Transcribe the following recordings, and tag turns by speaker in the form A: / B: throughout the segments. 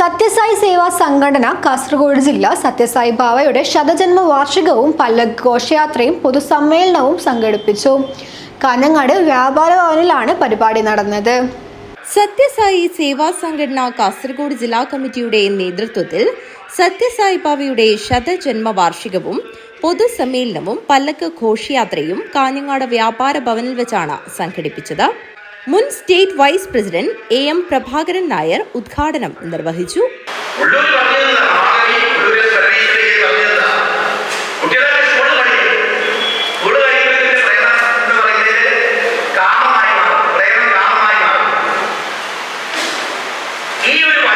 A: സത്യസായി സേവാ സംഘടന കാസർഗോഡ് ജില്ല സത്യസായി ബാവയുടെ ശതജന്മ വാർഷികവും പല്ലക് ഘോഷയാത്രയും പൊതുസമ്മേളനവും സംഘടിപ്പിച്ചു. കാഞ്ഞങ്ങാട് വ്യാപാര ഭവനിലാണ് പരിപാടി നടന്നത്.
B: സത്യസായി സേവാ സംഘടന കാസർഗോഡ് ജില്ലാ കമ്മിറ്റിയുടെ നേതൃത്വത്തിൽ സത്യസായി ബാവയുടെ ശതജന്മ വാർഷികവും പൊതുസമ്മേളനവും പല്ലക്ക് ഘോഷയാത്രയും കാഞ്ഞങ്ങാട് വ്യാപാര ഭവനിൽ വെച്ചാണ് സംഘടിപ്പിച്ചത്. മുൻ state vice president A M Prabhakaran Nair ഉദ്ഘാടനം നിർവഹിച്ചു.
C: പറഞ്ഞതാ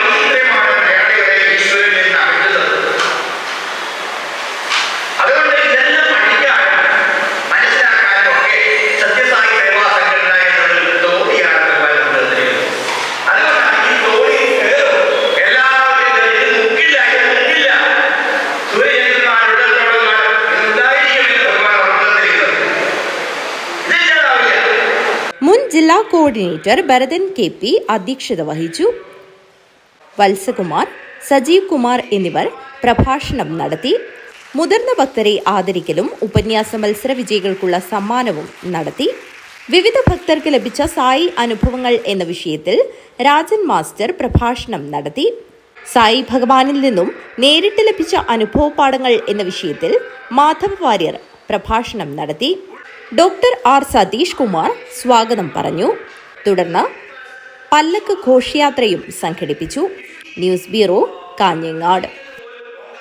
B: ജില്ലാ കോർഡിനേറ്റർ ഭരതൻ കെ പി അധ്യക്ഷത വഹിച്ചു. വത്സകുമാർ സജീവ് കുമാർ എന്നിവർ പ്രഭാഷണം നടത്തി. മുതിർന്ന ഭക്തരെ ആദരിക്കലും ഉപന്യാസ മത്സര വിജയികൾക്കുള്ള സമ്മാനവും നടത്തി. വിവിധ ഭക്തർക്ക് ലഭിച്ച സായി അനുഭവങ്ങൾ എന്ന വിഷയത്തിൽ രാജൻ മാസ്റ്റർ പ്രഭാഷണം നടത്തി. സായി ഭഗവാനിൽ നിന്നും നേരിട്ട് ലഭിച്ച അനുഭവ പാഠങ്ങൾ എന്ന വിഷയത്തിൽ മാധവ വാര്യർ പ്രഭാഷണം നടത്തി. ഡോക്ടർ ആർ സതീഷ് കുമാർ സ്വാഗതം പറഞ്ഞു. തുടർന്ന് പല്ലക്ക് ഘോഷയാത്രയും സംഘടിപ്പിച്ചു. News bureau Kanhangad.